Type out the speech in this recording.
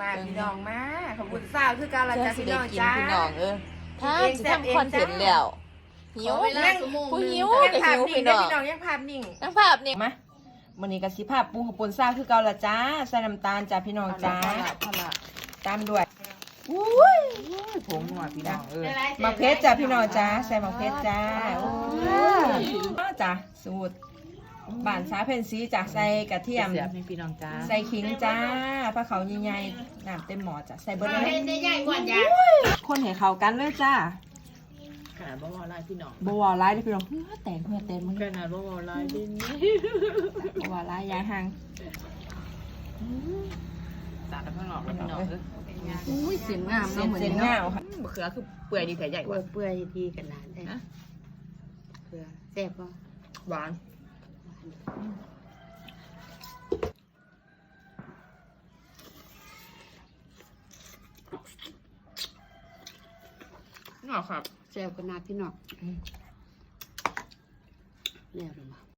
มาพี่น้องมาขอบคุณสาวคือการละเพื่อจ้าสิพี่ได้น้องกินจ้าพี่น้องเออถ้าเองสิแซ่บเองทำคอนเทนต์แล้วหิวขอเวลานั่งชั่วโมงผู้หิวยังกับภาพหิวนิ่งพี่เด้น้อองพี่น้องยังภาพนิ่งนั่งภาพนี่มาวันนี้กะสิภาพปรุงข้าวปุ้นซ่าคือเก่าละจ้าใส่น้ำตาลจ้าพี่น้องจ้าพอละพอละตามด้วยอุ้ยผงหัวพี่น้องเออมะเพชรจ้าพี่น้องจ้าใส่มะเพชรจ้าอุ้ยจ้าสูตร บ้านสาเพนซีจ้าใส่กระเทียม เสียบให้พี่น้องจ้าใส่ขิงจ้าผ้าเขาวใหญ่ๆน้ำเต็มหม้อจ้าใส่เบิร์ดเลยได้ใหญ่กว่าจ้าคนให้เข้ากันเลยจ้าขนาดบ่วอลายพี่น้องบัวร้ายเด้อพี่น้องเฮ้ยแต่งเพื่อแต่งมึงขนาดบ่วอลายพี่นี่บัวร้ายย้ายห่างตาดข้างนอกแล้วพี่น้องเอออุ้ยเสียงงามเส้เนาะนเหมือนเส้นเนาะเงาค่ะมะเขือคือเปื่อยดีแต่ใหญ่กเปื่ว่าอยเปื่อยดีขนาดได้ฮะเปื่อยแซ่บป่ะหวาน นี่ครับแซ่บขนาดพี่น้องเนี่ยหรือเปล่า